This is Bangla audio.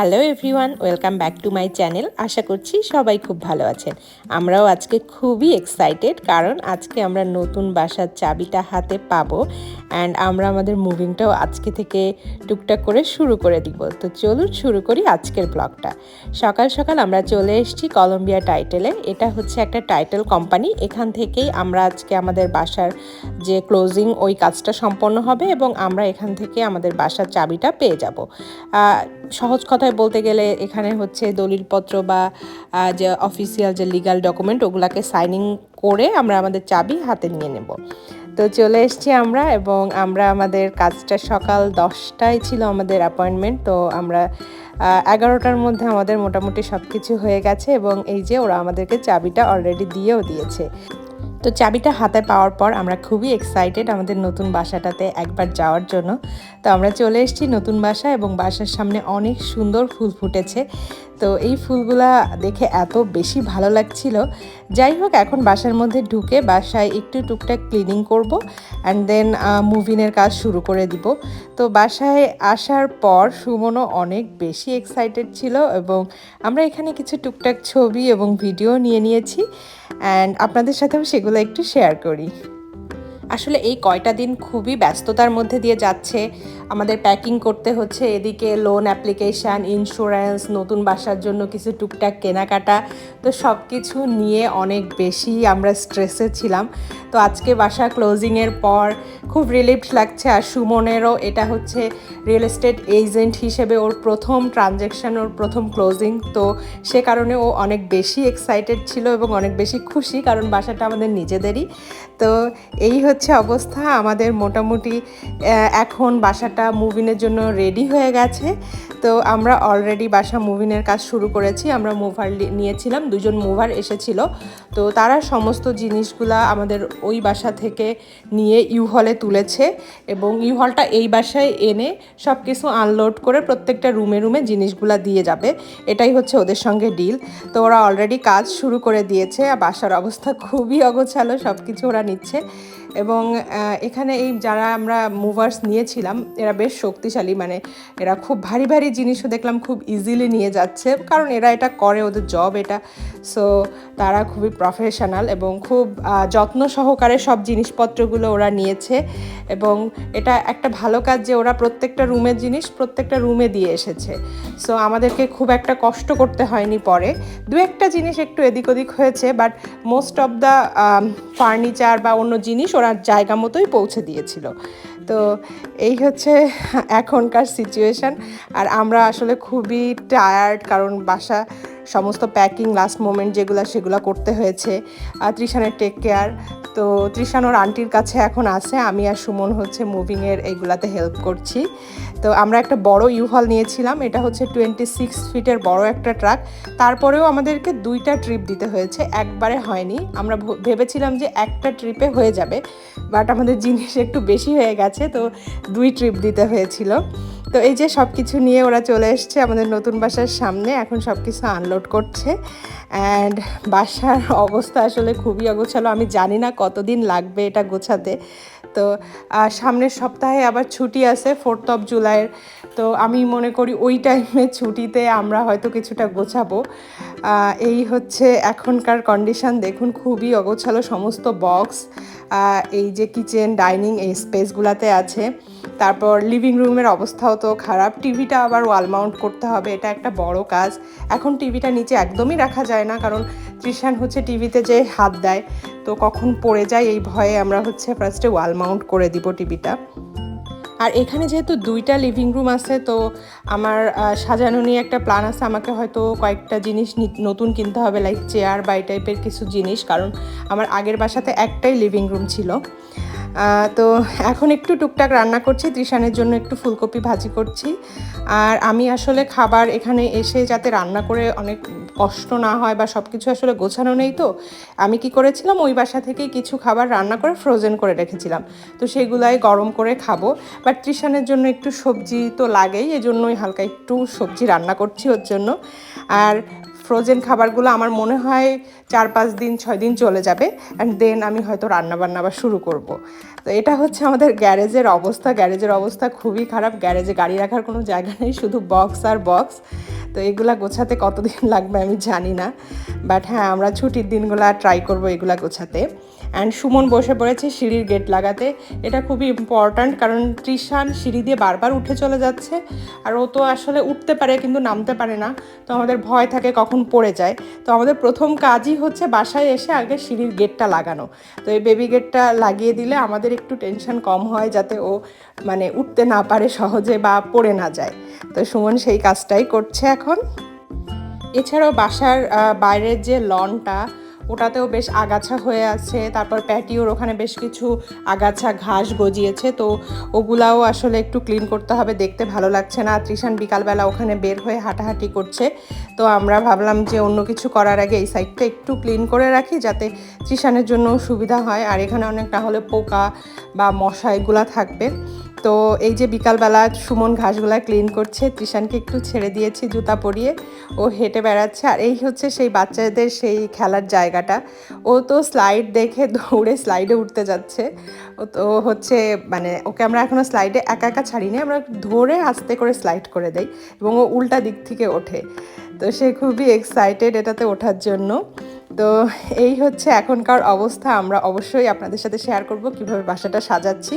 Hello everyone, welcome back to my channel. আশা করছি সবাই খুব ভালো আছেন। আমরাও আজকে খুবই এক্সাইটেড, কারণ আজকে আমরা নতুন বাসার চাবিটা হাতে পাবো অ্যান্ড আমরা আমাদের মুভিংটাও আজকে থেকে টুকটাক করে শুরু করে দিব। তো চলুন শুরু করি আজকের ব্লগটা। সকাল সকাল আমরা চলে এসেছি কলম্বিয়া টাইটেলে। এটা হচ্ছে একটা টাইটেল কোম্পানি। এখান থেকেই আমরা আজকে আমাদের বাসার যে ক্লোজিং, ওই কাজটা সম্পন্ন হবে এবং আমরা এখান থেকে আমাদের বাসার চাবিটা পেয়ে যাব। সহজ সহজ কথায় বলতে গেলে এখানে হচ্ছে দলিলপত্র বা যে অফিসিয়াল যে লিগাল ডকুমেন্ট ওগুলাকে সাইনিং করে আমরা আমাদের চাবি হাতে নিয়ে নেব। তো চলে এসেছি আমরা এবং আমরা আমাদের কাজটা সকাল দশটায় ছিল আমাদের অ্যাপয়েন্টমেন্ট তো আমরা এগারোটার মধ্যে আমাদের মোটামুটি সব কিছু হয়ে গেছে এবং এই যে ওরা আমাদেরকে চাবিটা অলরেডি দিয়েও দিয়েছে। তো চাবিটা হাতে পাওয়ার পর আমরা খুবই এক্সাইটেড আমাদের নতুন বাসাটাতে একবার যাওয়ার জন্য। তো আমরা চলে এসেছি নতুন বাসা এবং বাসার সামনে অনেক সুন্দর ফুল ফুটেছে। তো এই ফুলগুলা দেখে এত বেশি ভালো লাগছিল। যাই হোক, এখন বাসার মধ্যে ঢুকে বাসায় একটু টুকটাক ক্লিনিং করব অ্যান্ড দেন মুভিনের কাজ শুরু করে দিব। তো বাসায় আসার পর সুমনও অনেক বেশি এক্সাইটেড ছিল এবং আমরা এখানে কিছু টুকটাক ছবি এবং ভিডিও নিয়ে নিয়েছি। অ্যান্ড আপনাদের সাথেও সেগুলো একটু শেয়ার করি। আসলে এই কয়টা দিন খুবই ব্যস্ততার মধ্যে দিয়ে যাচ্ছে। আমাদের প্যাকিং করতে হচ্ছে, এদিকে লোন অ্যাপ্লিকেশান ইন্স্যুরেন্স নতুন বাসার জন্য কিছু টুকটাক কেনাকাটা। তো সব কিছু নিয়ে অনেক বেশি আমরা স্ট্রেসে ছিলাম। তো আজকে বাসা ক্লোজিংয়ের পর খুব রিলিফড লাগছে আর সুমনেরও এটা হচ্ছে রিয়েল এস্টেট এজেন্ট হিসেবে ওর প্রথম ট্রানজ্যাকশন ওর প্রথম ক্লোজিং তো সে কারণে ও অনেক বেশি এক্সাইটেড ছিল এবং অনেক বেশি খুশি কারণ বাসাটা আমাদের নিজেদেরই। তো এই হচ্ছে অবস্থা। আমাদের মোটামুটি এখন বাসাটা মুভিনের জন্য রেডি হয়ে গেছে। তো আমরা অলরেডি বাসা মুভিনের কাজ শুরু করেছি। আমরা মুভার নিয়েছিলাম, দুজন মুভার এসেছিল। তো তারা সমস্ত জিনিসগুলা আমাদের ওই বাসা থেকে নিয়ে ইউ হলে তুলেছে এবং ইউ হলটা এই বাসায় এনে সব কিছু আনলোড করে প্রত্যেকটা রুমে রুমে জিনিসগুলা দিয়ে যাবে। এটাই হচ্ছে ওদের সঙ্গে ডিল তো ওরা অলরেডি কাজ শুরু করে দিয়েছে। আর বাসার অবস্থা খুবই অগোছালো সব কিছু ওরা নিচ্ছে। এবং এখানে এই যারা আমরা মুভার্স নিয়েছিলাম, এরা বেশ শক্তিশালী মানে এরা খুব ভারী ভারী জিনিসও দেখলাম, খুব ইজিলি নিয়ে যাচ্ছে। কারণ এরা এটা করে, ওদের জব এটা। সো তারা খুবই প্রফেশনাল এবং খুব যত্ন সহকারে সব জিনিসপত্রগুলো ওরা নিয়েছে। এবং এটা একটা ভালো কাজ যে ওরা প্রত্যেকটা রুমের জিনিস প্রত্যেকটা রুমে দিয়ে এসেছে। সো আমাদেরকে খুব একটা কষ্ট করতে হয়নি পরে। দু একটা জিনিস একটু এদিক ওদিক হয়েছে but most of the furniture বা অন্য জিনিস ওরা জায়গা মতোই পৌঁছে দিয়েছিল। তো এই হচ্ছে এখনকার সিচুয়েশান আর আমরা আসলে খুবই টায়ার্ড কারণ বাসা সমস্ত প্যাকিং লাস্ট মোমেন্ট যেগুলো সেগুলো করতে হয়েছে। আর ত্রিশানের টেক কেয়ার তো ত্রিশান ওর আন্টির কাছে এখন আছে। আমি আর সুমন হচ্ছে মুভিংয়ের এইগুলাতে হেল্প করছি। তো আমরা একটা বড় ইউ হল নিয়েছিলাম। এটা হচ্ছে টোয়েন্টি সিক্স ফিটের বড় একটা ট্রাক তারপরেও আমাদেরকে দুইটা ট্রিপ দিতে হয়েছে। একবারে হয়নি। আমরা ভেবেছিলাম যে একটা ট্রিপে হয়ে যাবে। বাট আমাদের জিনিস একটু বেশি হয়ে গেছে। তো দুই ট্রিপ দিতে হয়েছিল। তো এই যে সব কিছু নিয়ে ওরা চলে এসছে আমাদের নতুন বাসার সামনে, এখন সব কিছু আনলোড করছে। অ্যান্ড বাসার অবস্থা আসলে খুবই অগোছালো, আমি জানি না কতদিন লাগবে এটা গোছাতে। তো সামনের সপ্তাহে আবার ছুটি আছে ফোর্থ অফ জুলাইয়ের তো আমি মনে করি ওই টাইমে ছুটিতে আমরা হয়তো কিছুটা গোছাবো। এই হচ্ছে এখনকার কন্ডিশন দেখুন খুবই অগোছালো সমস্ত বক্স এই যে কিচেন ডাইনিং এই স্পেসগুলোতে আছে। তারপর লিভিং রুমের অবস্থাও তো খারাপ টিভিটা আবার ওয়াল মাউন্ট করতে হবে, এটা একটা বড় কাজ। এখন টিভিটা নিচে একদমই রাখা যায় না, কারণ ত্রিশান হচ্ছে টিভিতে যে হাত দেয়, তো কখন পড়ে যায় এই ভয়ে আমরা হচ্ছে ফার্স্টে ওয়াল মাউন্ট করে দিব টিভিটা। আর এখানে যেহেতু দুইটা লিভিং রুম আছে, তো আমার সাজানো নিয়ে একটা প্ল্যান আছে, আমাকে হয়তো কয়েকটা জিনিস নতুন কিনতে হবে লাইক চেয়ার বা এই টাইপের কিছু জিনিস, কারণ আমার আগের বাসাতে একটাই লিভিং রুম ছিল। তো এখন একটু টুকটাক রান্না করছি ত্রিশানের জন্য একটু ফুলকপি ভাজি করছি। আর আমি আসলে খাবার এখানে এসে যাতে রান্না করে অনেক কষ্ট না হয় বা সব কিছু আসলে গোছানো নেই তো, আমি কি করেছিলাম, ওই বাসা থেকেই কিছু খাবার রান্না করে ফ্রোজেন করে রেখেছিলাম। তো সেগুলাই গরম করে খাব। বাট ত্রিশানের জন্য একটু সবজি তো লাগেই, এজন্যই হালকা একটু সবজি রান্না করছি ওর জন্য। আর ফ্রোজেন খাবারগুলো আমার মনে হয় চার পাঁচ দিন, ছয় দিন চলে যাবে। অ্যান্ড দেন আমি হয়তো রান্না বান্না আবার শুরু করব। তো এটা হচ্ছে আমাদের গ্যারেজের অবস্থা। গ্যারেজের অবস্থা খুবই খারাপ। গ্যারেজে গাড়ি রাখার কোনো জায়গা নেই। শুধু বক্স আর বক্স তো এগুলা গোছাতে কতদিন লাগবে আমি জানি না। বাট হ্যাঁ আমরা ছুটির দিনগুলো ট্রাই করব এগুলা গোছাতে। অ্যান্ড সুমন বসে পড়েছে সিঁড়ির গেট লাগাতে। এটা খুবই ইম্পর্ট্যান্ট কারণ ত্রিশান সিঁড়ি দিয়ে বারবার উঠে চলে যাচ্ছে। আর ও তো আসলে উঠতে পারে কিন্তু নামতে পারে না। তো আমাদের ভয় থাকে কখন পড়ে যায়। তো আমাদের প্রথম কাজই হচ্ছে বাসায় এসে আগে সিঁড়ির গেটটা লাগানো। তো এই বেবি গেটটা লাগিয়ে দিলে আমাদের একটু টেনশন কম হয় যাতে ও মানে উঠতে না পারে সহজে বা পড়ে না যায়। তো সুমন সেই কাজটাই করছে এখন। এছাড়াও বাসার বাইরের যে লনটা, ওটাতেও বেশ আগাছা হয়ে আছে, তারপর প্যাটিওর ওখানে বেশ কিছু আগাছা ঘাস গজিয়েছে, তো ওগুলাও আসলে একটু ক্লিন করতে হবে, দেখতে ভালো লাগছে না। ত্রিশান বিকালবেলা ওখানে বের হয়ে হাঁটাহাঁটি করছে, তো আমরা ভাবলাম যে অন্য কিছু করার আগে এই সাইডটা একটু ক্লিন করে রাখি, যাতে ত্রিশানের জন্য সুবিধা হয়, আর এখানে অনেক না হলে পোকা বা মশা এগুলা থাকবে। তো এই যে বিকালবেলা সুমন ঘাসগুলা ক্লিন করছে ত্রিশানকে একটু ছেড়ে দিয়েছি জুতা পরিয়ে, ও হেঁটে বেড়াচ্ছে। আর এই হচ্ছে সেই বাচ্চাদের সেই খেলার জায়গাটা। ও তো স্লাইড দেখে দৌড়ে স্লাইডে উঠতে যাচ্ছে। ও তো হচ্ছে মানে ওকে আমরা এখনও স্লাইডে একা একা ছাড়িনি, আমরা ধরে আস্তে করে স্লাইড করে দেই এবং ও উল্টা দিক থেকে ওঠে। তো সে খুবই এক্সাইটেড এটাতে ওঠার জন্য। তো এই হচ্ছে এখনকার অবস্থা, আমরা অবশ্যই আপনাদের সাথে শেয়ার করব কীভাবে বাসাটা সাজাচ্ছি।